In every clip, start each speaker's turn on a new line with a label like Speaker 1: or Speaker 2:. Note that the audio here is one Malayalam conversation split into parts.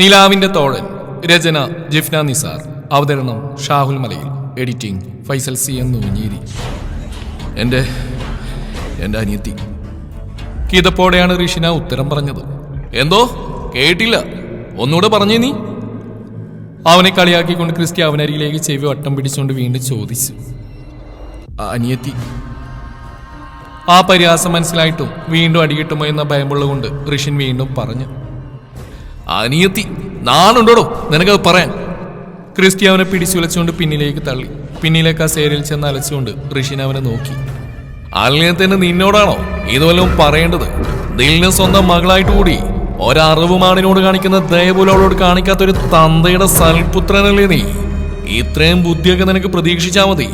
Speaker 1: നിലാവിന്റെ തോഴൻ രചന ജിഫ്ന നിസാർ. അവതരണം ഷാഹുൽ മലയിൽ. എഡിറ്റിംഗ് ഫൈസൽ സി എന്ന് ഊഞ്ഞേരി എന്റെ എന്റെ അനിയത്തി. കിതപ്പോടെയാണ് ഋഷിന ഉത്തരം പറഞ്ഞത്. എന്തോ? കേട്ടില്ല. ഒന്നുകൂടെ പറഞ്ഞു നീ. അവനെ കളിയാക്കിക്കൊണ്ട് ക്രിസ്റ്റി അവനരികിലേക്ക് ചെവി വട്ടം പിടിച്ചുകൊണ്ട് വീണ്ടും ചോദിച്ചു. അനിയത്തി. ആ പരിഹാസം മനസ്സിലായിട്ടും വീണ്ടും അടികിട്ടുമോ എന്ന ഭയമുള്ളതുകൊണ്ട് ഋഷിൻ വീണ്ടും പറഞ്ഞു. അനിയത്തി നാണുണ്ടോടോ നിനക്കത് പറയാൻ. ക്രിസ്റ്റി അവനെ പിടിച്ചുലച്ചുകൊണ്ട് പിന്നിലേക്ക് തള്ളി. പിന്നിലേക്ക് ആ സേരിൽ ചെന്ന് അലച്ചുകൊണ്ട് ഋഷിൻ അവനെ നോക്കി. അല്ലെങ്കിൽ തന്നെ നിന്നോടാണോ ഇതുവല്ലോ പറയേണ്ടത്? ദിലിന് സ്വന്തം മകളായിട്ട് കൂടി ഒരറിവുമാണിനോട് കാണിക്കുന്ന അവളോട് കാണിക്കാത്ത ഒരു തന്തയുടെ സൽപുത്രനല്ലേ നീ? ഇത്രയും ബുദ്ധിയൊക്കെ നിനക്ക് പ്രതീക്ഷിച്ചാ മതി.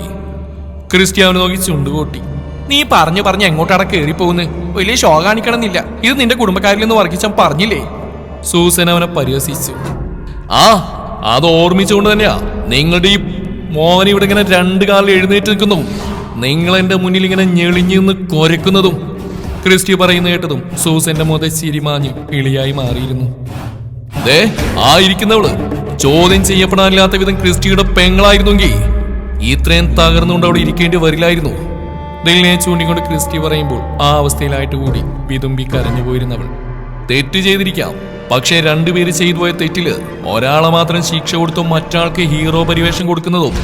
Speaker 1: ക്രിസ്റ്റി അവനെ നോക്കി ചുണ്ടുകൂട്ടി. നീ പറഞ്ഞു പറഞ്ഞ് എങ്ങോട്ടാണ് കയറിപ്പോകുന്നത് വലിയ ഷോ കാണിക്കണമെന്നില്ല. ഇത് നിന്റെ കുടുംബക്കാരിൽ നിന്ന് വർക്കിച്ചാൻ പറഞ്ഞില്ലേ? സൂസൻ അവനെ പരിഹസിച്ചു. ആ അത് ഓർമ്മിച്ചുകൊണ്ട് തന്നെയാ. നിങ്ങളുടെ ഈ മോൻ ഇവിടെ ഇങ്ങനെ രണ്ട് കാലിൽ എഴുന്നേറ്റ് നിൽക്കുന്നു നിങ്ങൾ എന്റെ മുന്നിൽ ഇങ്ങനെ ഞെളിഞ്ഞു നിന്ന് കൊരക്കുന്നതും ക്രിസ്റ്റി പറയുന്ന കേട്ടതും സൂസന്റെ മുതൽ ചിരിമാഞ്ഞു കിളിയായി മാറിയിരുന്നു. ദേ ആ ഇരിക്കുന്നവൾ. ചോദ്യം ചെയ്യപ്പെടാനില്ലാത്ത വിധം ക്രിസ്റ്റിയുടെ പെങ്ങളായിരുന്നെങ്കിൽ ഇത്രയും തകർന്നുകൊണ്ട് അവിടെ ഇരിക്കേണ്ടി വരില്ലായിരുന്നു. ദിലിനെ ചൂണ്ടിക്കൊണ്ട് ക്രിസ്റ്റി പറയുമ്പോൾ ആ അവസ്ഥയിലായിട്ട് കൂടി വിതുമ്പി കരഞ്ഞു പോയിരുന്നവൾ തെറ്റ് ചെയ്തിരിക്കാം. പക്ഷേ രണ്ടുപേര് ചെയ്തു പോയ തെറ്റിൽ ഒരാളെ മാത്രം ശിക്ഷ കൊടുത്തും മറ്റാൾക്ക് ഹീറോ പരിവേഷം കൊടുക്കുന്നതും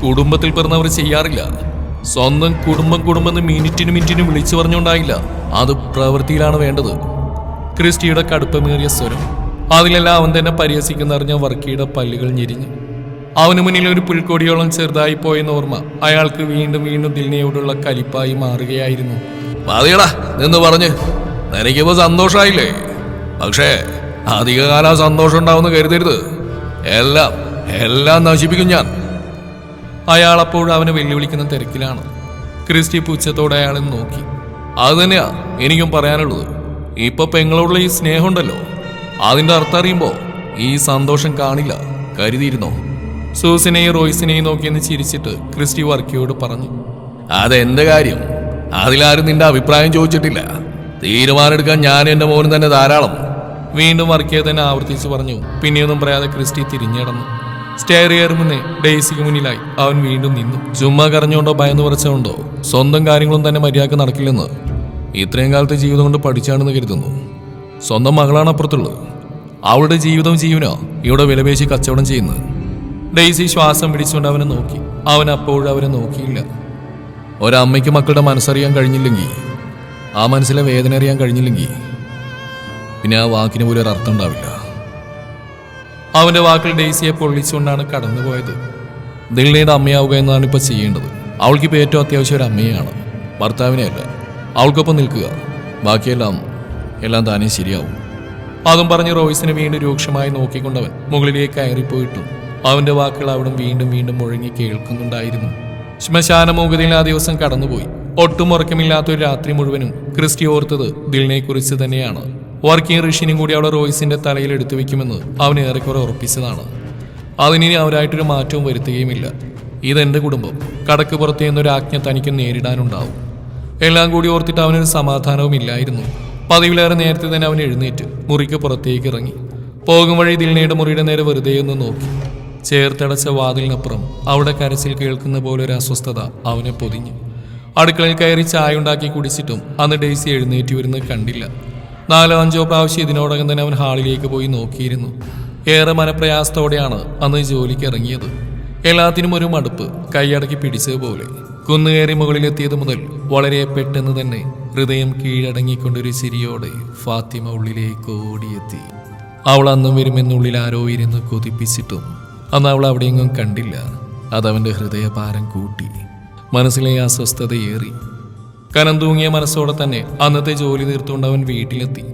Speaker 1: കുടുംബത്തിൽ പിറന്നവർ ചെയ്യാറില്ല. സ്വന്തം കുടുംബം കുടുംബം എന്ന് മിനിറ്റിന് മിനിറ്റിന് വിളിച്ചു പറഞ്ഞുണ്ടായില്ല അത് പ്രവൃത്തിയിലാണ് വേണ്ടത്. ക്രിസ്റ്റിയുടെ കടുപ്പമേറിയ സ്വരം. അതിലെല്ലാം അവൻ തന്നെ പരിഹസിക്കുന്നറിഞ്ഞ വർക്കിയുടെ പല്ലുകൾ ഞെരിഞ്ഞു. അവന് മുന്നിൽ ഒരു പുൽക്കൊടിയോളം ചെറുതായി പോയെന്ന ഓർമ്മ അയാൾക്ക് വീണ്ടും വീണ്ടും ദിൽനയോടുള്ള കലിപ്പായി മാറുകയായിരുന്നു. മതിയടാ നിന്ന് പറഞ്ഞ്. നിനക്കിപ്പോ സന്തോഷായില്ലേ? പക്ഷേ അധികകാലം സന്തോഷം ഉണ്ടാവുമെന്ന് കരുതരുത്. എല്ലാം എല്ലാം നശിപ്പിക്കും ഞാൻ. അയാൾ അപ്പോൾ അവനെ വെല്ലുവിളിക്കുന്ന തിരക്കിലാണ്. ക്രിസ്റ്റി പുച്ഛത്തോടെ അയാളെ നോക്കി. അത് തന്നെയാ എനിക്കും പറയാനുള്ളത്. ഇപ്പൊ പെങ്ങളോടുള്ള ഈ സ്നേഹമുണ്ടല്ലോ. അതിന്റെ അർത്ഥം അറിയുമ്പോ ഈ സന്തോഷം കാണില്ല. കരുതിയിരുന്നോ? സൂസിനെയും റോയ്സിനെയും നോക്കിയെന്ന് ചിരിച്ചിട്ട് ക്രിസ്റ്റി വർക്കിയോട് പറഞ്ഞു. അതെന്റെ കാര്യം. അതിലാരും നിന്റെ അഭിപ്രായം ചോദിച്ചിട്ടില്ല. തീരുമാനമെടുക്കാൻ ഞാൻ എന്റെ മോനും തന്നെ ധാരാളം. വീണ്ടും വർക്കിയെ തന്നെ ആവർത്തിച്ചു പറഞ്ഞു. പിന്നെയൊന്നും പറയാതെ ക്രിസ്റ്റി തിരിഞ്ഞടന്നു സ്റ്റെയർ കയറി മുന്നേ ഡെയ്സിക്ക് മുന്നിലായി. അവൻ വീണ്ടും നിന്നു. ചുമ്മാ കരഞ്ഞുകൊണ്ടോ ഭയന്ന് പറച്ചുകൊണ്ടോ സ്വന്തം കാര്യങ്ങളും തന്നെ മര്യാദയ്ക്ക് നടക്കില്ലെന്ന് ഇത്രയും കാലത്തെ ജീവിതം കൊണ്ട് പഠിച്ചാണെന്ന് കരുതുന്നു. സ്വന്തം മകളാണ് അപ്പുറത്തുള്ളത്. അവളുടെ ജീവിതം ജീവനോ ഇവിടെ വിലപേശി കച്ചവടം ചെയ്യുന്നത്? ഡെയ്സി ശ്വാസം പിടിച്ചുകൊണ്ട് അവനെ നോക്കി. അവൻ അപ്പോഴും അവരെ നോക്കിയില്ല. ഒരമ്മയ്ക്ക് മക്കളുടെ മനസ്സറിയാൻ കഴിഞ്ഞില്ലെങ്കിൽ ആ മനസ്സിലെ വേദന അറിയാൻ കഴിഞ്ഞില്ലെങ്കിൽ പിന്നെ ആ വാക്കിന് പോലും ഒരു അർത്ഥം ഉണ്ടാവില്ല. അവന്റെ വാക്കിൽ ഡെയ്സിയെ പൊള്ളിച്ചുകൊണ്ടാണ് കടന്നുപോയത്. ദിൽനയുടെ അമ്മയാവുക എന്നാണ് ഇപ്പൊ ചെയ്യേണ്ടത്. അവൾക്കിപ്പോൾ ഏറ്റവും അത്യാവശ്യം ഒരു അമ്മയാണ്. ഭർത്താവിനെ അല്ല അവൾക്കൊപ്പം നിൽക്കുക. ബാക്കിയെല്ലാം എല്ലാം താനേ ശരിയാവും. അതും പറഞ്ഞ് റോയ്സിനെ വീണ്ടും രൂക്ഷമായി നോക്കിക്കൊണ്ടവൻ മുകളിലേക്ക് കയറിപ്പോയിട്ടും. അവന്റെ വാക്കുകൾ അവിടെ വീണ്ടും വീണ്ടും മുഴങ്ങി കേൾക്കുന്നുണ്ടായിരുന്നു. ശ്മശാന മൂകതയിൽ ആ ദിവസം കടന്നുപോയി. ഒട്ടും ഉറക്കമില്ലാത്ത ഒരു രാത്രി മുഴുവനും ക്രിസ്റ്റി ഓർത്തത് ദിലിനെ കുറിച്ച് തന്നെയാണ്. വർക്കിംഗ് ഋഷിനും കൂടി അവിടെ റോയ്സിന്റെ തലയിൽ എടുത്തു വെക്കുമെന്ന് അവൻ ഏറെക്കുറെ ഉറപ്പിച്ചതാണ്. അതിനി അവരായിട്ടൊരു മാറ്റവും വരുത്തുകയുമില്ല. ഇതെന്റെ കുടുംബം. കടക്ക് പുറത്ത് നിന്നൊരു ആജ്ഞ തനിക്ക് നേരിടാനുണ്ടാവും. എല്ലാം കൂടി ഓർത്തിട്ട് അവനൊരു സമാധാനവും ഇല്ലായിരുന്നു പതിവിലേറെ നേരത്തെ തന്നെ അവൻ എഴുന്നേറ്റ് മുറിക്ക് പുറത്തേക്ക് ഇറങ്ങി. പോകും വഴി ദിൽനയുടെ മുറിയുടെ നേരെ വെറുതെ ഒന്ന് നോക്കി. ചേർത്തടച്ച വാതിലിനപ്പുറം അവിടെ കരച്ചിൽ കേൾക്കുന്ന പോലെ ഒരു അസ്വസ്ഥത അവനെ പൊതിഞ്ഞു. അടുക്കളയിൽ കയറി ചായ ഉണ്ടാക്കി കുടിച്ചിട്ടും അന്ന് ഡേയ്സി എഴുന്നേറ്റ് വരുന്നത് കണ്ടില്ല. നാലോ അഞ്ചോ പ്രാവശ്യം ഇതിനോടകം തന്നെ അവൻ ഹാളിലേക്ക് പോയി നോക്കിയിരുന്നു. ഏറെ മനപ്രയാസത്തോടെയാണ് അന്ന് ജോലിക്ക് ഇറങ്ങിയത്. എല്ലാത്തിനും ഒരു മടുപ്പ് കൈയടക്കി പിടിച്ചതുപോലെ കുന്നുകയറി മുകളിലെത്തിയത് മുതൽ വളരെ പെട്ടെന്ന് തന്നെ ഹൃദയം കീഴടങ്ങിക്കൊണ്ടൊരു ചിരിയോടെ ഫാത്തിമ ഉള്ളിലേക്ക് ഓടിയെത്തി. അവൾ അന്നും വരുമെന്നുള്ളിൽ ആരോ ഇരുന്ന് കൊതിപ്പിച്ചിട്ടും അന്ന് അവൾ അവിടെയെങ്ങും കണ്ടില്ല. അതവന്റെ ഹൃദയഭാരം കൂട്ടി. മനസ്സിലെ അസ്വസ്ഥതയേറി. കനം തൂങ്ങിയ മനസ്സോടെ തന്നെ അന്നത്തെ ജോലി തീർത്തുകൊണ്ട് അവൻ വീട്ടിലെത്തി.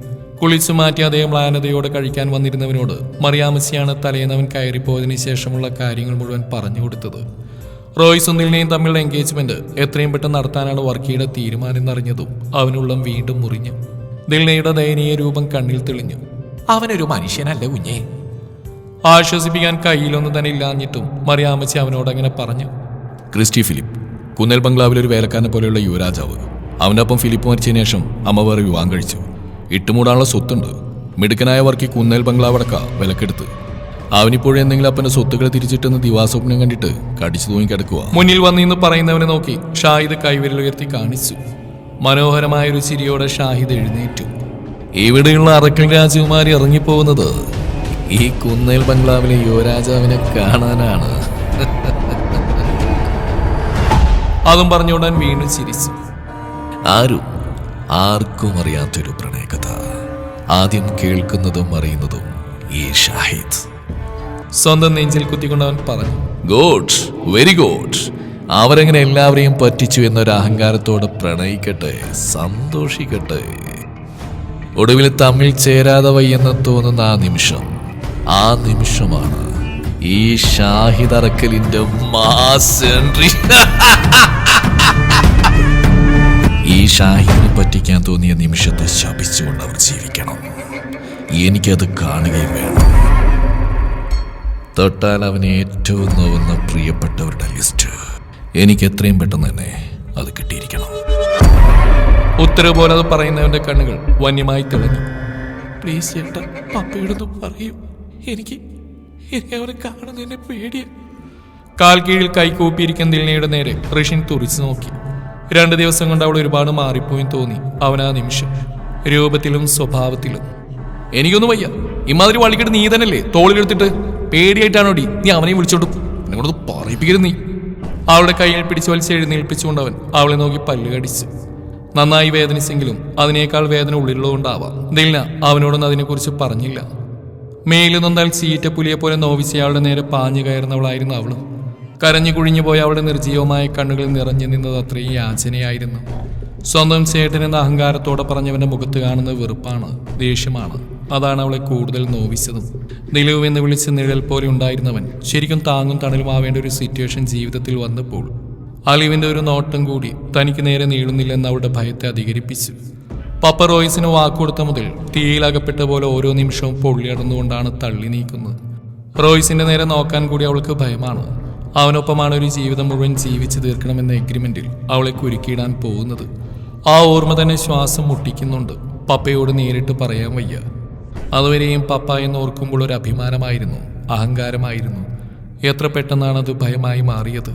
Speaker 1: കുളിച്ചു മാറ്റി അദ്ദേഹം മ്ലാനതയോടെ കഴിക്കാൻ വന്നിരുന്നവനോട് മറിയാമസിയാണ് തലേന്നവൻ കയറിപ്പോയതിനു ശേഷമുള്ള കാര്യങ്ങൾ മുഴുവൻ പറഞ്ഞു കൊടുത്തത്. റോയ് സുനിലിനെയും തമ്മിലുള്ള എൻഗേജ്മെന്റ് എത്രയും പെട്ടെന്ന് നടത്താനാണ് വർക്കിയുടെ തീരുമാനം എന്നറിഞ്ഞതും അവനുള്ളം വീണ്ടും മുറിഞ്ഞു. ദിൽനയുടെ ദയനീയ രൂപം കണ്ണിൽ തെളിഞ്ഞു. അവനൊരു മനുഷ്യനല്ല കുഞ്ഞേ? ആശ്വസിപ്പിക്കാൻ കയ്യിലൊന്നും തന്നെ ഇല്ലാഞ്ഞിട്ടും മറിയാമച്ചി അവനോട് അങ്ങനെ പറഞ്ഞു. ക്രിസ്റ്റി ഫിലിപ്പ് കുന്നൽ ബംഗ്ലാവിലൊരു വേലക്കാരനെ പോലെയുള്ള യുവരാജാവ്. അവന്റെ ഒപ്പം ഫിലിപ്പ് മരിച്ചതിന് ശേഷം അമ്മ വേറെ വിവാഹം കഴിച്ചു. ഇട്ടുമൂടാനുള്ള സ്വത്തുണ്ട്. മിടുക്കനായ വർക്കി കുന്നേൽ ബംഗ്ലാവടക്ക വിലക്കെടുത്ത്. അവനിപ്പോഴും എന്തെങ്കിലും അപ്പന്റെ സ്വത്തുക്കൾ തിരിച്ചിട്ടെന്ന് ദിവാസ്വപ്നം കണ്ടിട്ട് കടിച്ചു തൂങ്ങി കിടക്കുക മുന്നിൽ വന്നിന്ന് പറയുന്നവനെ നോക്കി ഷാഹിദ് കൈവിരലുയർത്തി കാണിച്ചു. മനോഹരമായ ഒരു ചിരിയോടെ ഷാഹിദ് എഴുന്നേറ്റു. ഇവിടെയുള്ള അറക്കൽ രാജകുമാരി ഇറങ്ങിപ്പോകുന്നത് ഈ കുന്നേൽ ബംഗ്ലാവിലെ യുവരാജാവിനെ കാണാനാണ്. അതും പറഞ്ഞുകൊണ്ടാൻ വീണ്ടും ചിരിച്ചു. ആരും ആർക്കും അറിയാത്തൊരു പ്രണയകഥ. ആദ്യം കേൾക്കുന്നതും അറിയുന്നതും ഈ ഷാഹിദ്. സ്വന്തം നെഞ്ചിൽ കുത്തിക്കൊണ്ടവൻ അവൻ പറഞ്ഞു ഗുഡ് വെരി ഗുഡ്. അവരെങ്ങനെ എല്ലാവരെയും പറ്റിച്ചു എന്നൊരു അഹങ്കാരത്തോടെ പ്രണയിക്കട്ടെ സന്തോഷിക്കട്ടെ. ഒടുവിൽ തമ്മിൽ ചേരാതെ വയ്യെന്ന് തോന്നുന്ന ആ നിമിഷം ആ നിമിഷമാണ് ഈ ഷാഹിദ് അറക്കലിന്റെ മാസ് എൻട്രി ഈ ഷാഹിദിനെ പറ്റിക്കാൻ തോന്നിയ നിമിഷത്തെ ശപിച്ചുകൊണ്ട് അവർ ജീവിക്കണം. എനിക്കത് കാണുകയും വേണം. തൊട്ടാൽ അവന് ഏറ്റവും നോവുന്ന പ്രിയപ്പെട്ടവരുടെ ലിസ്റ്റ്. എനിക്ക് എത്രയും പെട്ടെന്ന് തന്നെ അത് കിട്ടിയിരിക്കണം. ഉത്തരവ് പോലെ അത് പറയുന്നവന്റെ കണ്ണുകൾ വന്യമായി തെളിഞ്ഞു പ്ലീസ് ചേട്ടാ പപ്പയോടൊന്ന് പറയൂ. എനിക്ക് പേടിയ. കാൽ കീഴിൽ കൈക്കൂപ്പിയിരിക്കുന്ന ദിൽനയുടെ നേരെ ഋഷിൻ തുറിച്ചു നോക്കി. രണ്ട് ദിവസം കൊണ്ട് അവൾ ഒരുപാട് മാറിപ്പോയി തോന്നി. അവൻ ആ നിമിഷം രൂപത്തിലും സ്വഭാവത്തിലും. എനിക്കൊന്നും വയ്യ. ഇമാതിരി വള്ളിക്കിട്ട് നീ തന്നെയല്ലേ? തോളിലെടുത്തിട്ട് പേടിയായിട്ടാണോടി? നീ അവനെ വിളിച്ചോട്ടു എന്നോട് പറയിപ്പിക്കരുത് നീ. അവളുടെ കയ്യിൽ പിടിച്ചു വലിച്ച് എഴുന്നേൽപ്പിച്ചുകൊണ്ട് അവൻ അവളെ നോക്കി പല്ല് കടിച്ചു. നന്നായി വേദനിച്ചെങ്കിലും അതിനേക്കാൾ വേദന ഉള്ളിലുള്ളതുകൊണ്ടാവാം. ദിൽന അവനോടൊന്നും അതിനെക്കുറിച്ച് പറഞ്ഞില്ല. മേലിൽ നന്നാൽ ചീറ്റപ്പുലിയെ പോലെ നോവിച്ചയാളുടെ നേരെ പാഞ്ഞു കയറുന്നവളായിരുന്നു അവളും. കരഞ്ഞു കുഴിഞ്ഞു പോയ അവളുടെ നിർജീവമായ കണ്ണുകളിൽ നിറഞ്ഞു നിന്നത് അത്രയും യാചനയായിരുന്നു. സ്വന്തം ചേട്ടൻ എന്ന അഹങ്കാരത്തോടെ പറഞ്ഞവന്റെ മുഖത്ത് കാണുന്ന വെറുപ്പാണ് ദേഷ്യമാണ്. അതാണ് അവളെ കൂടുതൽ നോവിച്ചതും. നിലവ് വിളിച്ച് നിഴൽ പോലെ ഉണ്ടായിരുന്നവൻ ശരിക്കും താങ്ങും തണലുമാവേണ്ട ഒരു സിറ്റുവേഷൻ ജീവിതത്തിൽ വന്നപ്പോൾ അലിവിന്റെ ഒരു നോട്ടം കൂടി തനിക്ക് നേരെ നീളുന്നില്ലെന്ന് അവളുടെ ഭയത്തെ അധികരിപ്പിച്ചു. പപ്പ റോയ്സിന് വാക്കുകൊടുത്ത മുതൽ തീയിലകപ്പെട്ട പോലെ ഓരോ നിമിഷവും പൊള്ളിയടന്നുകൊണ്ടാണ് തള്ളി നീക്കുന്നത്. റോയ്സിന്റെ നേരെ നോക്കാൻ കൂടി അവൾക്ക് ഭയമാണ്. അവനൊപ്പമാണ് ഒരു ജീവിതം മുഴുവൻ ജീവിച്ചു തീർക്കണമെന്ന എഗ്രിമെന്റിൽ അവളെ കുരുക്കിയിടാൻ പോകുന്നത്. ആ ഓർമ്മ തന്നെ ശ്വാസം മുട്ടിക്കുന്നുണ്ട്. പപ്പയോട് നേരിട്ട് പറയാൻ വയ്യ. അതുവരെയും പപ്പ എന്ന് ഓർക്കുമ്പോൾ ഒരു അഭിമാനമായിരുന്നു അഹങ്കാരമായിരുന്നു. എത്ര പെട്ടെന്നാണ് അത് ഭയമായി മാറിയത്.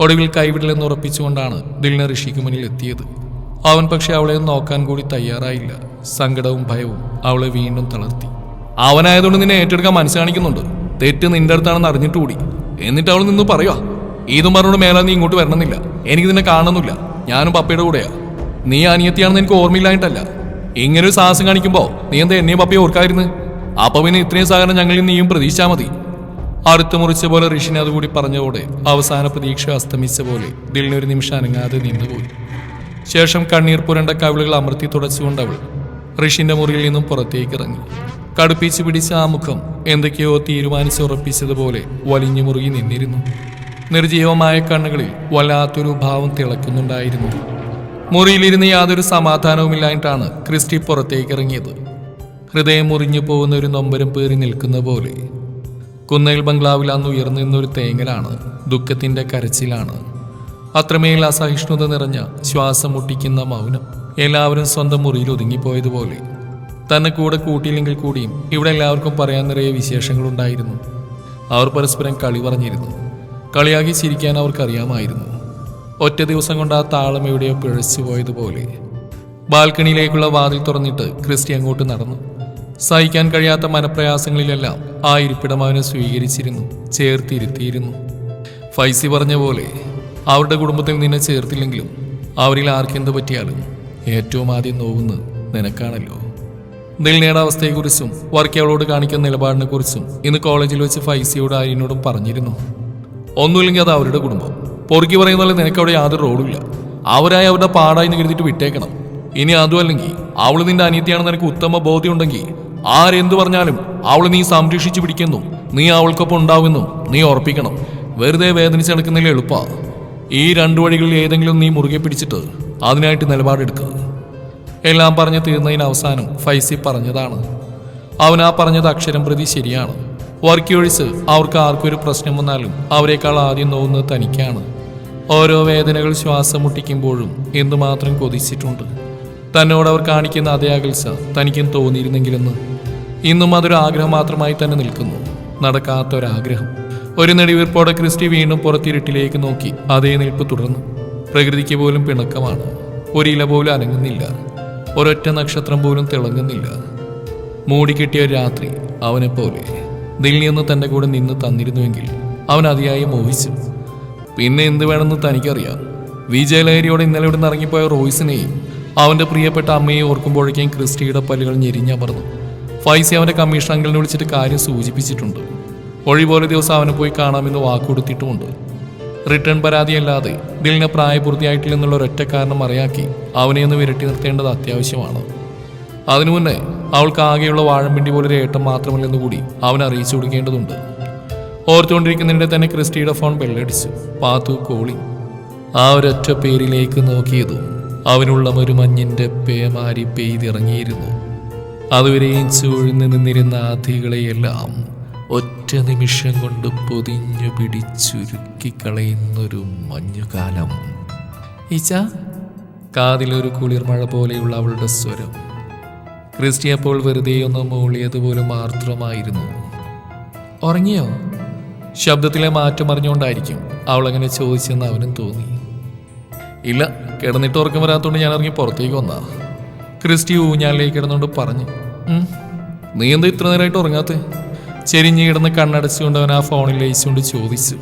Speaker 1: ഒടുവിൽ കൈവിടലെന്ന് ഉറപ്പിച്ചുകൊണ്ടാണ് ദിൽന ഋഷിക്ക് മുന്നിൽ എത്തിയത്. അവൻ പക്ഷെ അവളെ നോക്കാൻ കൂടി തയ്യാറായില്ല. സങ്കടവും ഭയവും അവളെ വീണ്ടും തളർത്തി. അവനായതുകൊണ്ട് നിന്നെ ഏറ്റെടുക്കാൻ മനസ്സ് കാണിക്കുന്നുണ്ട്. തെറ്റ് നിന്റെ അടുത്താണെന്ന് അറിഞ്ഞിട്ടുകൂടി എന്നിട്ട് അവൾ നിന്ന് പറയുക ഇതും പറഞ്ഞോട് മേലാ നീ ഇങ്ങോട്ട് വരണമെന്നില്ല. എനിക്ക് നിന്നെ കാണുന്നില്ല ഞാനും പപ്പയുടെ കൂടെയാ. നീ അനിയത്തിയാണെന്ന് എനിക്ക് ഓർമ്മയില്ലായിട്ടല്ല ഇങ്ങനെ ഒരു സാഹസം കാണിക്കുമ്പോൾ നീ എന്താ എന്നെയും പപ്പയെ ഓർക്കായിരുന്നു അപ്പൊ പിന്നെ ഇത്രയും സഹകരണം ഞങ്ങളിൽ നീയും പ്രതീക്ഷിച്ചാൽ മതി. അറുത്ത് മുറിച്ച പോലെ ഋഷിനെ അതുകൂടി പറഞ്ഞതോടെ അവസാന പ്രതീക്ഷ അസ്തമിച്ച പോലെ ദിലിനൊരു നിമിഷം അനങ്ങാതെ നിന്നുപോയി. ശേഷം കണ്ണീർ പുരണ്ട കവിളുകൾ അമർത്തി തുടച്ചുകൊണ്ട് അവൾ ഋഷിന്റെ മുറിയിൽ നിന്നും പുറത്തേക്ക് ഇറങ്ങി. കടുപ്പിച്ച് പിടിച്ച ആ മുഖം എന്തൊക്കെയോ തീരുമാനിച്ചുറപ്പിച്ചതുപോലെ വലിഞ്ഞു മുറുകി നിന്നിരുന്നു. നിർജീവമായ കണ്ണുകളിൽ വല്ലാത്തൊരു ഭാവം തിളക്കുന്നുണ്ടായിരുന്നു. മുറിയിലിരുന്ന് യാതൊരു സമാധാനവുമില്ലായിട്ടാണ് ക്രിസ്റ്റി പുറത്തേക്ക് ഇറങ്ങിയത്. ഹൃദയം മുറിഞ്ഞു പോകുന്ന ഒരു നൊമ്പരം പേറി നിൽക്കുന്ന പോലെ. കുന്നേൽ ബംഗ്ലാവിൽ അന്ന് ഉയർന്നു നിന്നൊരു തേങ്ങലാണ് ദുഃഖത്തിന്റെ കരച്ചിലാണ്. അത്രമേൽ അസഹിഷ്ണുത നിറഞ്ഞ ശ്വാസം മുട്ടിക്കുന്ന മൗനം എല്ലാവരും സ്വന്തം മുറിയിൽ ഒതുങ്ങിപ്പോയതുപോലെ. തന്നെ കൂടെ കൂട്ടിയില്ലെങ്കിൽ കൂടിയും ഇവിടെ എല്ലാവർക്കും പറയാൻ നിറയെ വിശേഷങ്ങളുണ്ടായിരുന്നു. അവർ പരസ്പരം കളി പറഞ്ഞിരുന്നു. കളിയാക്കി ചിരിക്കാൻ അവർക്കറിയാമായിരുന്നു. ഒറ്റ ദിവസം കൊണ്ട് ആ താളം എവിടെയോ പിഴച്ചു പോയതുപോലെ. ബാൽക്കണിയിലേക്കുള്ള വാതിൽ തുറന്നിട്ട് ക്രിസ്റ്റി അങ്ങോട്ട് നടന്നു. സഹിക്കാൻ കഴിയാത്ത മനപ്രയാസങ്ങളിലെല്ലാം ആ ഇരിപ്പിടം അവനെ സ്വീകരിച്ചിരുന്നു ചേർത്തിരുത്തിയിരുന്നു. ഫൈസി പറഞ്ഞ പോലെ അവരുടെ കുടുംബത്തിൽ നിന്നെ ചേർത്തില്ലെങ്കിലും അവരിൽ ആർക്കെന്ത് പറ്റിയാലും ഏറ്റവും ആദ്യം നോവുന്നത് നിനക്കാണല്ലോ. ദിൽനയുടെ അവസ്ഥയെക്കുറിച്ചും വർക്ക് അവളോട് കാണിക്കുന്ന നിലപാടിനെക്കുറിച്ചും ഇന്ന് കോളേജിൽ വെച്ച് ഫൈസിയോട് ആര്യനോടും പറഞ്ഞിരുന്നു. ഒന്നുമില്ലെങ്കിൽ അത് അവരുടെ കുടുംബം. പൊറുക്കി പറയുന്ന പോലെ നിനക്ക് അവിടെ യാതൊരു റോഡുമില്ല അവരായി അവരുടെ പാടായി കരുതിയിട്ട് വിട്ടേക്കണം. ഇനി അതും അവൾ നിന്റെ അനിയത്തിയാണെന്ന് നിനക്ക് ഉത്തമ ബോധ്യമുണ്ടെങ്കിൽ ആരെന്തു പറഞ്ഞാലും അവൾ നീ സംരക്ഷിച്ചു പിടിക്കുന്നു. നീ അവൾക്കൊപ്പം ഉണ്ടാവുമെന്നും നീ ഉറപ്പിക്കണം. വെറുതെ വേദനിച്ച് നടക്കുന്നതിൽ എളുപ്പാ. ഈ രണ്ടു വഴികളിൽ ഏതെങ്കിലും നീ മുറുകെ പിടിച്ചിട്ട് അതിനായിട്ട് നിലപാടെടുക്കുക എല്ലാം പറഞ്ഞു തീർന്നതിന് അവസാനം ഫൈസി പറഞ്ഞതാണ്. അവൻ ആ പറഞ്ഞത് അക്ഷരം പ്രതി ശരിയാണ്. വർക്ക് ഒഴിച്ച് അവർക്ക് ആർക്കൊരു പ്രശ്നം വന്നാലും അവരെക്കാൾ ആദ്യം നോവുന്നത് തനിക്കാണ്. ഓരോ വേദനകൾ ശ്വാസം മുട്ടിക്കുമ്പോഴും എന്തുമാത്രം കൊതിച്ചിട്ടുണ്ട്. തന്നോട് അവർ കാണിക്കുന്ന അതേ അകൽച്ച തനിക്കും തോന്നിയിരുന്നെങ്കിലെന്ന്. ഇന്നും അതൊരു ആഗ്രഹം മാത്രമായി തന്നെ നിൽക്കുന്നു. നടക്കാത്തൊരാഗ്രഹം. ഒരു നെടിവീർപ്പോടെ ക്രിസ്റ്റി വീണ്ടും പുറത്തിരുട്ടിലേക്ക് നോക്കി. അതേ നിൽപ്പ് തുടർന്നു. പ്രകൃതിക്ക് പോലും പിണക്കമാണ്. ഒരില പോലും അനങ്ങുന്നില്ല. ഒരൊറ്റ നക്ഷത്രം പോലും തിളങ്ങുന്നില്ല. മൂടിക്കെട്ടിയ രാത്രി അവനെപ്പോലെ പോലെ ദില്ലി ഒന്ന് തന്റെ കൂടെ നിന്ന് തന്നിരുന്നുവെങ്കിൽ അവൻ അതിയായി മോഹിച്ചു. പിന്നെ എന്ത് വേണമെന്ന് തനിക്കറിയാം. വിജയലഹരിയോടെ ഇന്നലെ ഇവിടെ നിന്ന് റോയ്സിനെയും അവന്റെ പ്രിയപ്പെട്ട അമ്മയെ ഓർക്കുമ്പോഴേക്കും ക്രിസ്റ്റിയുടെ പല്ലുകൾ ഞെരിഞ്ഞമർന്നു ഫൈസി അവന്റെ കമ്മീഷൻ അങ്കിളിനെ വിളിച്ചിട്ട് കാര്യം സൂചിപ്പിച്ചിട്ടുണ്ട്. ഒഴിപോലെ ദിവസം അവനെ പോയി കാണാമെന്ന് വാക്കുകൊടുത്തിട്ടുമുണ്ട്. റിട്ടേൺ പരാതിയല്ലാതെ ദിലിനെ പ്രായപൂർത്തിയായിട്ടില്ലെന്നുള്ള ഒരൊറ്റ കാരണം അറിയാക്കി അവനെ ഒന്ന് വിരട്ടി നിർത്തേണ്ടത് അത്യാവശ്യമാണ്. അതിനു മുന്നേ അവൾക്ക് ആകെയുള്ള വാഴമ്പിണ്ടി പോലൊരു ഏട്ടം മാത്രമല്ലെന്ന് കൂടി അവൻ അറിയിച്ചു കൊടുക്കേണ്ടതുണ്ട്. ഓർത്തുകൊണ്ടിരിക്കുന്നതിന്റെ തന്നെ ക്രിസ്റ്റിയുടെ ഫോൺ ബെല്ലടിച്ചു. പാത്തു കോളി ആ ഒരൊറ്റ പേരിലേക്ക് നോക്കിയതും അവനുള്ള ഒരു മഞ്ഞിന്റെ പേമാരി പെയ്തിറങ്ങിയിരുന്നു. അതുവരെയും ചൂഴ്ന്നു നിന്നിരുന്ന ആധികളെയെല്ലാം ഒറ്റ നിമിഷം കൊണ്ട് പൊതിഞ്ഞു പിടിച്ചുരുക്കി കളയുന്നൊരു മഞ്ഞുകാലം. ഈച്ച കാതിലൊരു കുളിർമഴ പോലെയുള്ള അവളുടെ സ്വരം. ക്രിസ്റ്റി അപ്പോൾ വെറുതെ ഒന്ന് മൂളിയതുപോലും ആർദ്രമായിരുന്നു ഉറങ്ങിയോ? ശബ്ദത്തിലെ മാറ്റം അറിഞ്ഞുകൊണ്ടായിരിക്കും അവൾ അങ്ങനെ ചോദിച്ചെന്ന് അവനും തോന്നി. ഇല്ല കിടന്നിട്ട് ഉറക്കം വരാത്തോണ്ട് ഞാൻ ഇറങ്ങി പുറത്തേക്ക് വന്നാ. ക്രിസ്റ്റി ഊഞ്ഞാലിലേക്ക് കിടന്നുകൊണ്ട് പറഞ്ഞു നീ എന്താ ഇത്ര നേരമായിട്ട് ഉറങ്ങാത്ത? ചെരിഞ്ഞ് കിടന്ന് കണ്ണടച്ചുകൊണ്ട് അവൻ ആ ഫോണിൽ ലയിച്ചുകൊണ്ട് ചോദിച്ചു.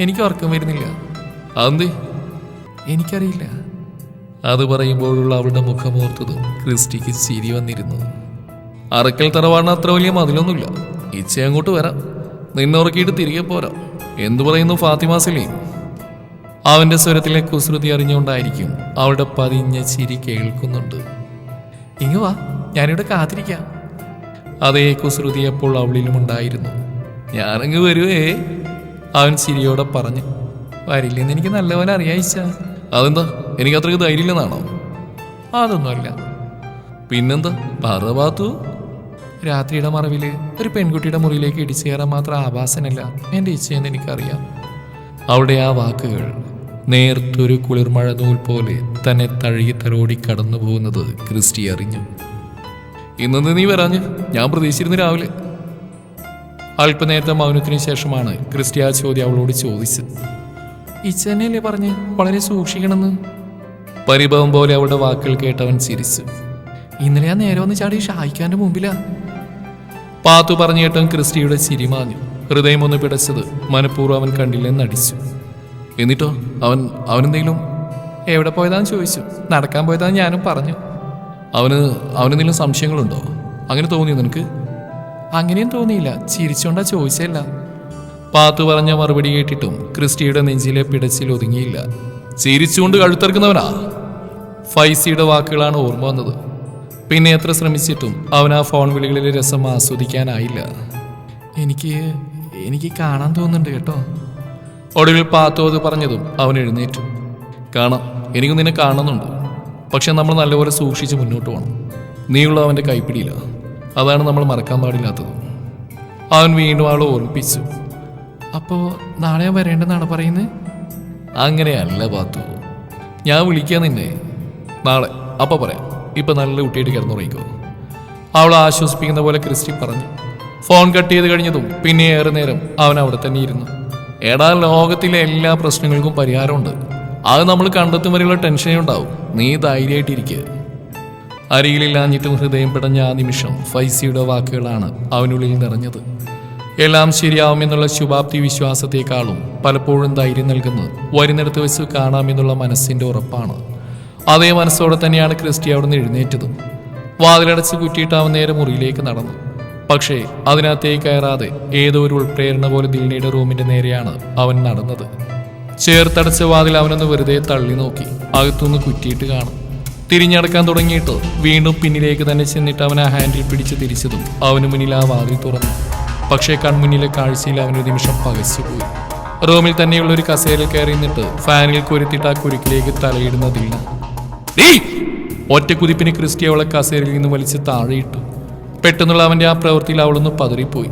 Speaker 1: എനിക്ക് ഉറക്കം വരുന്നില്ല. അതെന്തേ? എനിക്കറിയില്ല. അത് പറയുമ്പോഴുള്ള അവളുടെ മുഖമോർത്തതും ക്രിസ്റ്റിക്ക് ചിരി വന്നിരുന്നു. അറക്കൽ തറവാടിന് അത്ര വലിയ മതിലൊന്നുമില്ല. ഇച്ച അങ്ങോട്ട് വരാം. നിന്നെ ഉറക്കിയിട്ട് തിരികെ പോരാം. എന്തു പറയുന്നു ഫാത്തിമ സലീം? അവന്റെ സ്വരത്തിലെ കുസൃതി അറിഞ്ഞുകൊണ്ടായിരിക്കും അവളുടെ പതിഞ്ഞ ചിരി കേൾക്കുന്നുണ്ട്. ഇങ്ങ് വാ. ഞാനിവിടെ കാത്തിരിക്കാം. അതേ കുസൃതി അപ്പോൾ അവളിലും ഉണ്ടായിരുന്നു. ഞാനങ്ങ് വരുവേ അവൻ ചിരിയോടെ പറഞ്ഞു. വരില്ലെന്ന് എനിക്ക് നല്ലപോലെ അറിയായിച്ച അതെന്താ? എനിക്ക് അത്രയ്ക്ക് ധൈര്യമില്ലെന്നാണോ? അതൊന്നുമല്ല. പിന്നെന്താ? പറ പാത്തു. രാത്രിയുടെ മറവിൽ ഒരു പെൺകുട്ടിയുടെ മുറിയിലേക്ക് ഇടിച്ചു കയറാൻ മാത്രം ആഭാസനല്ല എന്റെ ഇച്ഛയെന്ന് എനിക്കറിയാം. അവിടെ ആ വാക്കുകൾ നേർത്തൊരു കുളിർമഴ നൂൽ പോലെ തന്നെ തഴുകി തലോടി കടന്നു പോകുന്നത് ക്രിസ്റ്റി അറിഞ്ഞു. ഇന്നത് നീ വരാഞ്ഞ്. ഞാൻ പ്രതീക്ഷിച്ചിരുന്നു രാവിലെ. അല്പനേരത്തെ മൗനത്തിന് ശേഷമാണ് ക്രിസ്റ്റി ചോദ്യ അവളോട് ചോദിച്ചത്. ഇച്ചനല്ലേ പറഞ്ഞ് വളരെ സൂക്ഷിക്കണമെന്ന്? പരിഭവം പോലെ അവളുടെ വാക്കുകൾ കേട്ടവൻ ചിരിച്ചു. ഇന്നലെ ഞാൻ നേരെ വന്ന് ചാടി ഷായിക്കാന്റെ മുമ്പിലാ. പാത്തു പറഞ്ഞു കേട്ടവൻ ക്രിസ്റ്റിയുടെ ചിരിമാഞ്ഞു ഹൃദയം ഒന്ന് പിടച്ചത് മനഃപൂർവം അവൻ കണ്ടില്ലെന്ന് അടിച്ചു എന്നിട്ടോ? അവൻ അവനെന്തെങ്കിലും? എവിടെ പോയതാന്ന് ചോദിച്ചു. നടക്കാൻ പോയതാന്ന് ഞാനും പറഞ്ഞു. അവന് അവനെന്തെങ്കിലും സംശയങ്ങളുണ്ടോ? അങ്ങനെ തോന്നിയോ നിനക്ക്? അങ്ങനെയും തോന്നിയില്ല. ചിരിച്ചോണ്ടാ ചോദിച്ചല്ല പാത്തു പറഞ്ഞ മറുപടി കേട്ടിട്ടും ക്രിസ്റ്റിയുടെ നെഞ്ചിലെ പിടച്ചിൽ ഒതുങ്ങിയില്ല. ചിരിച്ചുകൊണ്ട് കഴുത്തറക്കുന്നവനാ? ഫൈസിയുടെ വാക്കുകളാണ് ഓർമ്മ വന്നത്. പിന്നെ എത്ര ശ്രമിച്ചിട്ടും അവൻ ആ ഫോൺ വിളികളിലെ രസം ആസ്വദിക്കാനായില്ല. എനിക്ക് എനിക്ക് കാണാൻ തോന്നുന്നുണ്ട് കേട്ടോ. ഒടുവിൽ പാത്തോ അത് പറഞ്ഞതും അവൻ എഴുന്നേറ്റു. കാണാം. എനിക്ക് നിന്നെ കാണുന്നുണ്ട്. പക്ഷെ നമ്മൾ നല്ലപോലെ സൂക്ഷിച്ച് മുന്നോട്ട് പോകണം. നീയുള്ള അവന്റെ കൈപ്പിടിയില്ല അതാണ് നമ്മൾ മറക്കാൻ പാടില്ലാത്തത്. അവൻ വീണ്ടും അവളെ ഓർമ്മിപ്പിച്ചു. അപ്പോൾ നാളെ ഞാൻ വരേണ്ടെന്നാണ് പറയുന്നത് അങ്ങനെയല്ല പാത്തു. ഞാൻ വിളിക്കാം നിന്നെ. നാളെ. അപ്പോൾ പറയാം. ഇപ്പം നല്ല കുട്ടിയായിട്ട് കിടന്നുറങ്ങിക്കോ. അവൾ ആശ്വസിപ്പിക്കുന്ന പോലെ ക്രിസ്റ്റി പറഞ്ഞു. ഫോൺ കട്ട് ചെയ്ത് കഴിഞ്ഞതും പിന്നെ ഏറെ നേരം അവൻ അവിടെ തന്നെ ഇരുന്നു. എടാ ലോകത്തിലെ എല്ലാ പ്രശ്നങ്ങൾക്കും പരിഹാരമുണ്ട്. അത് നമ്മൾ കണ്ടെത്തും വരെയുള്ള ടെൻഷനേ ഉണ്ടാവും. നീ ധൈര്യമായിട്ടിരിക്കുക അരികിലില്ലാഞ്ഞിട്ടും ഹൃദയം പിടഞ്ഞ ആ നിമിഷം ഫൈസിയുടെ വാക്കുകളാണ് അവനുള്ളിൽ നിറഞ്ഞത്. എല്ലാം ശരിയാവുമെന്നുള്ള ശുഭാപ്തി വിശ്വാസത്തെക്കാളും പലപ്പോഴും ധൈര്യം നൽകുന്നത് വരുന്നിടത്ത് വെച്ച് കാണാമെന്നുള്ള മനസ്സിന്റെ ഉറപ്പാണ്. അതേ മനസ്സോടെ തന്നെയാണ് ക്രിസ്റ്റി അവിടുന്ന് എഴുന്നേറ്റതും. വാതിലടച്ച് കുറ്റിയിട്ട് അവൻ നേരെ മുറിയിലേക്ക് നടന്നു. പക്ഷേ അതിനകത്തേക്ക് കയറാതെ ഏതോ ഒരു ഉൾപ്രേരണ പോലെ ദിൽനയുടെ റൂമിന്റെ നേരെയാണ് അവൻ നടന്നത്. ചേർത്തടച്ച വാതിൽ അവനൊന്ന് വെറുതെ തള്ളി നോക്കി. അകത്തുനിന്ന് കുറ്റിയിട്ട് കാണും. തിരിഞ്ഞടക്കാൻ തുടങ്ങിയിട്ട്? വീണ്ടും പിന്നിലേക്ക് തന്നെ ചെന്നിട്ട് അവൻ ആ ഹാൻഡിൽ പിടിച്ച് തിരിച്ചതും അവന് മുന്നിൽ ആ വാതിൽ തുറന്നു. പക്ഷേ കൺമുന്നിലെ കാഴ്ചയിൽ അവനൊരു നിമിഷം പകച്ചുപോയി റൂമിൽ തന്നെയുള്ള ഒരു കസേരയിൽ കയറി നിന്നിട്ട് ഫാനിൽ കുരുത്തിട്ട് ആ കുരുക്കിലേക്ക് തലയിടുന്നതില്ല ഒറ്റ കുതിപ്പിന് ക്രിസ്റ്റി അവളെ കസേരയിൽ നിന്ന് വലിച്ച് താഴെയിട്ടു. പെട്ടെന്നുള്ള അവന്റെ ആ പ്രവൃത്തിയിൽ അവളൊന്ന് പതറിപ്പോയി.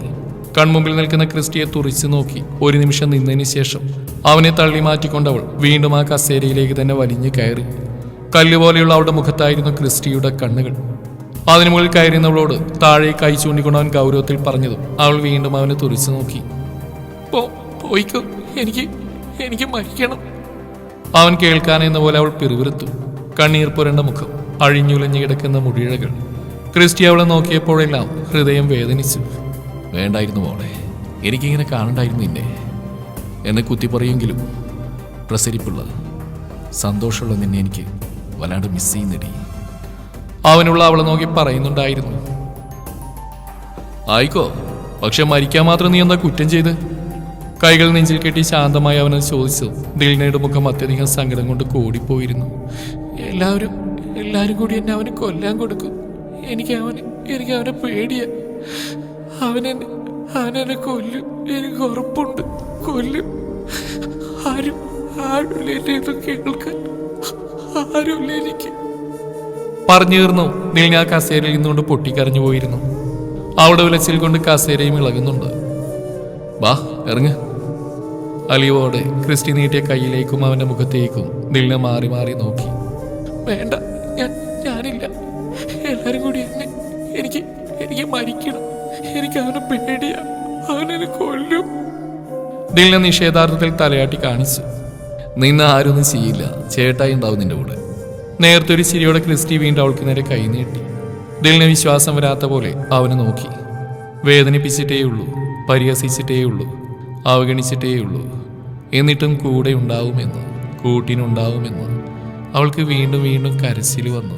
Speaker 1: കൺമുമ്പിൽ നിൽക്കുന്ന ക്രിസ്റ്റിയെ തുറിച്ചു നോക്കി. ഒരു നിമിഷം നിന്നതിന് ശേഷം അവനെ തള്ളി മാറ്റിക്കൊണ്ടവൾ വീണ്ടും ആ കസേരയിലേക്ക് തന്നെ വലിഞ്ഞു കയറി. കല്ലുപോലെയുള്ള അവളുടെ മുഖത്തായിരുന്നു ക്രിസ്റ്റിയുടെ കണ്ണുകൾ. അതിനു മുകളിൽ കയറിയുന്നവളോട് താഴെ കൈ ചൂണ്ടിക്കൊണ്ട് അവൻ ഗൗരവത്തിൽ പറഞ്ഞതും അവൾ വീണ്ടും അവനെ തുറിച്ചു നോക്കി. പോയിക്കോ. എനിക്ക് എനിക്ക് മരിക്കണം. അവൻ കേൾക്കാനെന്ന പോലെ അവൾ പിറുവിറുത്തു കണ്ണീർ പുരണ്ട മുഖം അഴിഞ്ഞുലഞ്ഞു കിടക്കുന്ന മുടിയിഴകൾ. ക്രിസ്റ്റി അവളെ നോക്കിയപ്പോഴെല്ലാം ഹൃദയം വേദനിച്ചു. വേണ്ടായിരുന്നു മോളെ. എനിക്കിങ്ങനെ കാണണ്ടായിരുന്നു നിന്നെ. എന്നെ കുത്തിപ്പറയെങ്കിലും പ്രസരിപ്പുള്ള സന്തോഷമുള്ള നിന്നെ എനിക്ക് വല്ലാണ്ട് മിസ് ചെയ്യുന്നിടി. അവനുള്ള അവളെ നോക്കി പറയുന്നുണ്ടായിരുന്നു. ആയിക്കോ പക്ഷെ മരിക്കാൻ മാത്രം നീ എന്താ കുറ്റം ചെയ്ത്? കൈകൾ നെഞ്ചിൽ കെട്ടി ശാന്തമായി അവനെ ചോദിച്ചു. ദിൽനയുടെ മുഖം അത്യധികം സങ്കടം കൊണ്ട് കൂടിപ്പോയിരുന്നു. എല്ലാവരും എല്ലാവരും കൂടി എന്നെ അവന് കൊല്ലാൻ കൊടുക്കും. എനിക്ക് അവന് എനിക്ക് അവനെ പേടിയ. അവനെന്നെ അവനെന്നെ കൊല്ലും. എനിക്ക് ഉറപ്പുണ്ട്. കൊല്ലും. ആരും ആരുമില്ല എന്നെ ഇത് കേൾക്കാൻ. ആരുമില്ല എനിക്ക്. പറഞ്ഞു തീർന്നു നീ ആ കസേരയിൽ നിന്നുകൊണ്ട് പൊട്ടിക്കരഞ്ഞു പോയിരുന്നു. അവിടെ വിലച്ചിൽ കൊണ്ട് കസേരയും ഇളകുന്നുണ്ട്. വാ ഇറങ്ങ്. അലിയോടെ ക്രിസ്റ്റി നീട്ടിയ കയ്യിലേക്കും അവന്റെ മുഖത്തേക്കും നീളിന മാറി മാറി നോക്കി. വേണ്ട. ദിലിനെ നിഷേധാർത്ഥത്തിൽ തലയാട്ടി കാണിച്ചു. നിന്നെ ആരൊന്നും ചെയ്യില്ല. ചേട്ടായി ഉണ്ടാവും നിന്റെ കൂടെ. നേരത്തെ ഒരു ചിരിയോടെ ക്രിസ്റ്റി വീണ്ടും അവൾക്ക് നേരെ കൈ നീട്ടി. ദിലിന് വിശ്വാസം വരാത്ത പോലെ അവനെ നോക്കി. വേദനിപ്പിച്ചിട്ടേ ഉള്ളൂ പരിഹസിച്ചിട്ടേ ഉള്ളൂ അവഗണിച്ചിട്ടേ ഉള്ളൂ എന്നിട്ടും കൂടെ ഉണ്ടാവുമെന്ന് കൂട്ടിനുണ്ടാവുമെന്ന് അവൾക്ക് വീണ്ടും വീണ്ടും കരച്ചിൽ വന്നു.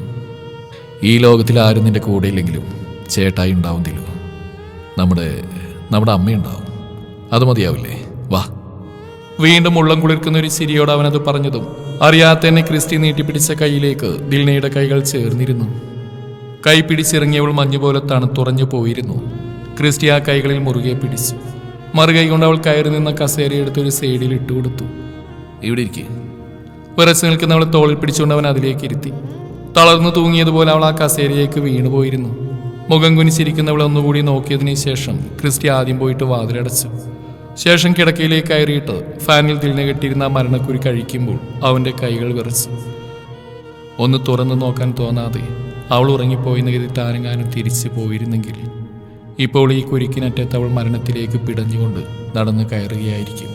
Speaker 1: ഈ ലോകത്തിൽ ആരും നിന്റെ കൂടെ ഇല്ലെങ്കിലും ചേട്ടായി ഉണ്ടാവുന്നില്ല നമ്മുടെ നമ്മുടെ അമ്മയുണ്ടാവും. അത് മതിയാവില്ലേ? വീണ്ടും ഉള്ളം കുളിർക്കുന്ന ഒരു ചിരിയോട് അവനത് പറഞ്ഞതും അറിയാത്ത എന്നെ ക്രിസ്റ്റി നീട്ടിപ്പിടിച്ച കൈയിലേക്ക് ദിൽനയുടെ കൈകൾ ചേർന്നിരുന്നു. കൈ പിടിച്ചിറങ്ങിയവൾ മഞ്ഞുപോലെ തണുത്തുറഞ്ഞു പോയിരുന്നു. ക്രിസ്റ്റി ആ കൈകളിൽ മുറുകെ പിടിച്ചു. മറുകൈ കൊണ്ട് അവൾ കയറി നിന്ന കസേരയെടുത്ത് ഒരു സൈഡിൽ ഇട്ടുകൊടുത്തു ഇവിടെ ഇരിക്കേ? വിറച്ചു നിൽക്കുന്നവളെ തോളിൽ പിടിച്ചുകൊണ്ട് അവൻ അതിലേക്ക് ഇരുത്തി. തളർന്നു തൂങ്ങിയതുപോലെ അവൾ ആ കസേരയിലേക്ക് വീണുപോയിരുന്നു മുഖം കുനിച്ചിരിക്കുന്നവളെ ഒന്നുകൂടി നോക്കിയതിനു ശേഷം ക്രിസ്റ്റി ആദ്യം പോയിട്ട് വാതിലടച്ചു. ശേഷം കിടക്കയിലേക്ക് കയറിയിട്ട് ഫാനിൽ തിരിഞ്ഞു കെട്ടിയിരുന്ന മരണക്കുരി കഴിക്കുമ്പോൾ അവന്റെ കൈകൾ വിറച്ചു. ഒന്ന് തുറന്നു നോക്കാൻ തോന്നാതെ അവൾ ഉറങ്ങിപ്പോയെന്ന് കരുതി താനെങ്ങാനും തിരിച്ചു പോയിരുന്നെങ്കിൽ ഇപ്പോൾ ഈ കുരുക്കിനറ്റത്ത് അവൾ മരണത്തിലേക്ക് പിടഞ്ഞുകൊണ്ട് നടന്നു കയറുകയായിരിക്കും.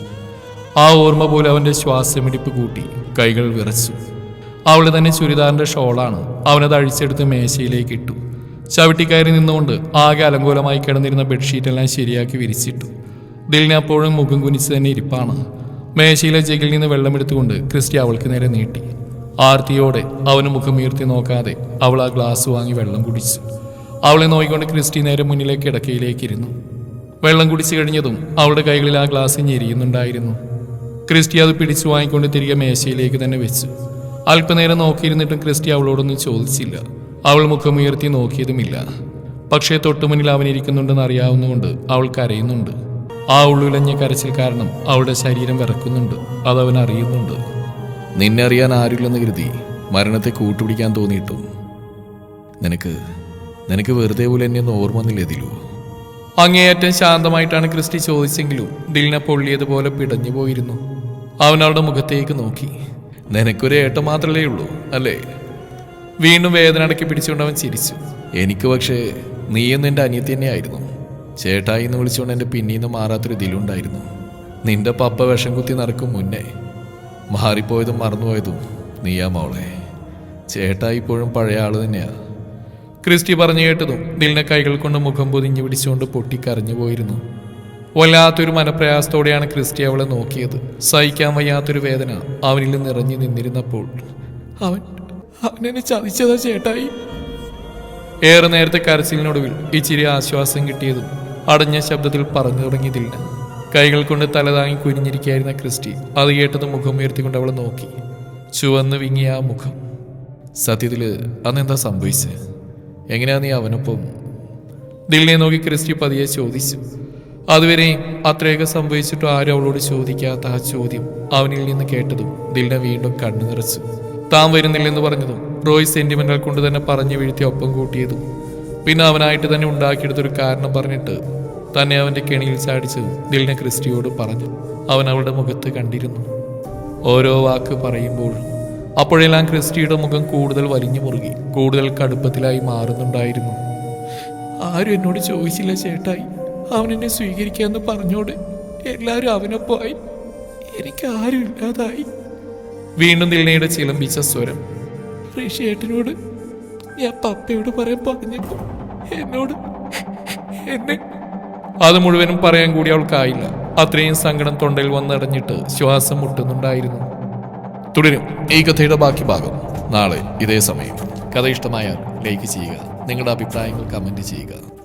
Speaker 1: ആ ഓർമ്മ പോലെ അവന്റെ ശ്വാസമിടിപ്പ് കൂട്ടി കൈകൾ വിറച്ചു. അവൾ തന്നെ ചുരിദാറിന്റെ ഷോളാണ് അവനത് അഴിച്ചെടുത്ത് മേശയിലേക്ക് ഇട്ടു. ചവിട്ടിക്കയറി നിന്നുകൊണ്ട് ആകെ അലങ്കോലമായി കിടന്നിരുന്ന ബെഡ്ഷീറ്റെല്ലാം ശരിയാക്കി വിരിച്ചിട്ടു. ദിലിന് അപ്പോഴും മുഖം കുനിച്ച് തന്നെ ഇരിപ്പാണ്. മേശയിലെ ജഗിൽ നിന്ന് വെള്ളമെടുത്തുകൊണ്ട് ക്രിസ്റ്റി അവൾക്ക് നേരെ നീട്ടി. ആർത്തിയോടെ അവന് മുഖം ഉയർത്തി നോക്കാതെ അവൾ ആ ഗ്ലാസ് വാങ്ങി വെള്ളം കുടിച്ചു. അവളെ നോക്കിക്കൊണ്ട് ക്രിസ്റ്റി നേരെ മുന്നിലേക്ക് കിടക്കയിലേക്ക് ഇരുന്നു. വെള്ളം കുടിച്ചു കഴിഞ്ഞതും അവളുടെ കൈകളിൽ ആ ഗ്ലാസ് ഞെരിയുന്നുണ്ടായിരുന്നു ക്രിസ്റ്റി അത് പിടിച്ചു വാങ്ങിക്കൊണ്ട് തിരികെ മേശയിലേക്ക് തന്നെ വെച്ചു. അല്പനേരം നോക്കിയിരുന്നിട്ടും ക്രിസ്റ്റി അവളോടൊന്നും ചോദിച്ചില്ല. അവൾ മുഖമുയർത്തി നോക്കിയതുമില്ല. പക്ഷേ തൊട്ടുമുന്നിൽ അവൻ ഇരിക്കുന്നുണ്ടെന്ന് അറിയാവുന്നതുകൊണ്ട് അവൾ കരയുന്നുണ്ട്. ആ ഉള്ളിലഞ്ഞ കരച്ചിൽ കാരണം അവളുടെ ശരീരം വിറക്കുന്നുണ്ട്. അതവൻ അറിയുന്നുണ്ട്. നിന്നെ അറിയാൻ ആരുമില്ലെന്ന് കരുതി മരണത്തെ കൂട്ടുപിടിക്കാൻ തോന്നിയിട്ടും നിനക്ക് നിനക്ക് വെറുതെ പോലെ എന്നെ ഒന്ന് ഓർമ്മ വന്നില്ല അങ്ങേയറ്റം ശാന്തമായിട്ടാണ് ക്രിസ്റ്റി ചോദിച്ചെങ്കിലും ദിലിനെ പൊള്ളിയതുപോലെ പിടഞ്ഞു പോയിരുന്നു. അവൻ അവളുടെ മുഖത്തേക്ക് നോക്കി. നിനക്കൊരു ഏട്ടം മാത്രമേ ഉള്ളൂ അല്ലേ? വീണ്ടും വേദന അടക്കി പിടിച്ചുകൊണ്ട് അവൻ ചിരിച്ചു. എനിക്ക് പക്ഷേ നീയെന്ന് എന്റെ അനിയത്തി തന്നെയായിരുന്നു. ചേട്ടായി എന്ന് വിളിച്ചുകൊണ്ട് എന്റെ പിന്നീന്ന് മാറാത്തൊരു ദിലുണ്ടായിരുന്നു നിന്റെ പപ്പ വിഷം കുത്തി നടക്കും മുന്നേ. മാറിപ്പോയതും മറന്നുപോയതും നീയാ മോളെ. ചേട്ടായി ഇപ്പോഴും പഴയ ആൾ തന്നെയാ. ക്രിസ്റ്റി പറഞ്ഞു കേട്ടതും ദിലിനെ കൈകൾ കൊണ്ട് മുഖം പൊതിഞ്ഞു പിടിച്ചുകൊണ്ട് പൊട്ടിക്കരഞ്ഞു പോയിരുന്നു. വല്ലാത്തൊരു മനപ്രയാസത്തോടെയാണ് ക്രിസ്റ്റി അവളെ നോക്കിയത്. സഹിക്കാൻ വയ്യാത്തൊരു വേദന അവനിൽ നിറഞ്ഞു നിന്നിരുന്നപ്പോൾ അവൻ അവനെന്നെ ചതിച്ചതാ ചേട്ടായി. ഏറെ നേരത്തെ കരച്ചിലിനൊടുവിൽ ഇച്ചിരി ആശ്വാസം കിട്ടിയതും അടഞ്ഞ ശബ്ദത്തിൽ പറഞ്ഞു തുടങ്ങിയതില്ല. കൈകൾ കൊണ്ട് തലതാങ്ങി കുനിഞ്ഞിരിക്കുകയായിരുന്ന ക്രിസ്റ്റി അത് കേട്ടത് മുഖം ഉയർത്തിക്കൊണ്ട് അവളെ നോക്കി. ചുവന്ന് വിങ്ങിയ ആ മുഖം. സത്യത്തിൽ അന്നെന്താ സംഭവിച്ചത് എങ്ങനെയാ നീ അവനൊപ്പം? ദില്ലിനെ നോക്കി ക്രിസ്റ്റി പതിയെ ചോദിച്ചു. അതുവരെ അത്രയൊക്കെ സംഭവിച്ചിട്ടും ആരും അവളോട് ചോദിക്കാത്ത ആ ചോദ്യം അവനിൽ നിന്ന് കേട്ടതും ദിലിനെ വീണ്ടും കണ്ണു നിറച്ചു താൻ വരുന്നില്ലെന്ന് പറഞ്ഞതും റോയ് സെന്റിമെന്റൽ കൊണ്ട് തന്നെ പറഞ്ഞു വീഴ്ത്തി ഒപ്പം കൂട്ടിയതും പിന്നെ അവനായിട്ട് തന്നെ ഉണ്ടാക്കിയെടുത്തൊരു കാരണം പറഞ്ഞിട്ട് തന്നെ അവന്റെ കെണിയിൽ ചാടിച്ച് ദിലിനെ ക്രിസ്റ്റിയോട് പറഞ്ഞു അവൻ അവളുടെ മുഖത്ത് കണ്ടിരുന്നു. ഓരോ വാക്ക് പറയുമ്പോൾ അപ്പോഴെല്ലാം ക്രിസ്റ്റിയുടെ മുഖം കൂടുതൽ വലിഞ്ഞു മുറുകി കൂടുതൽ കടുപ്പത്തിലായി മാറുന്നുണ്ടായിരുന്നു. ആരും എന്നോട് ചോദിച്ചില്ല ചേട്ടായി. അവൻ എന്നെ സ്വീകരിക്കാമെന്ന് പറഞ്ഞോട്. എല്ലാവരും അവനൊപ്പമായി. എനിക്ക് ആരും ഇല്ലാതായി. വീണ്ടും ദിൽനയുടെ ചിലമ്പിച്ച സ്വരം ഋഷിയേട്ടനോട് ഞാൻ പപ്പയോട് പറയാൻ പറഞ്ഞപ്പോ എന്നോട് എന്നെ അത് മുഴുവനും പറയാൻ കൂടി അവൾക്കായില്ല. അത്രയും സങ്കടം തൊണ്ടയിൽ വന്നടഞ്ഞിട്ട് ശ്വാസം മുട്ടുന്നുണ്ടായിരുന്നു. തുടരും. ഈ കഥയുടെ ബാക്കി ഭാഗം. നാളെ ഇതേ സമയം. കഥ ഇഷ്ടമായാൽ ലൈക്ക് ചെയ്യുക. നിങ്ങളുടെ അഭിപ്രായങ്ങൾ കമന്റ് ചെയ്യുക.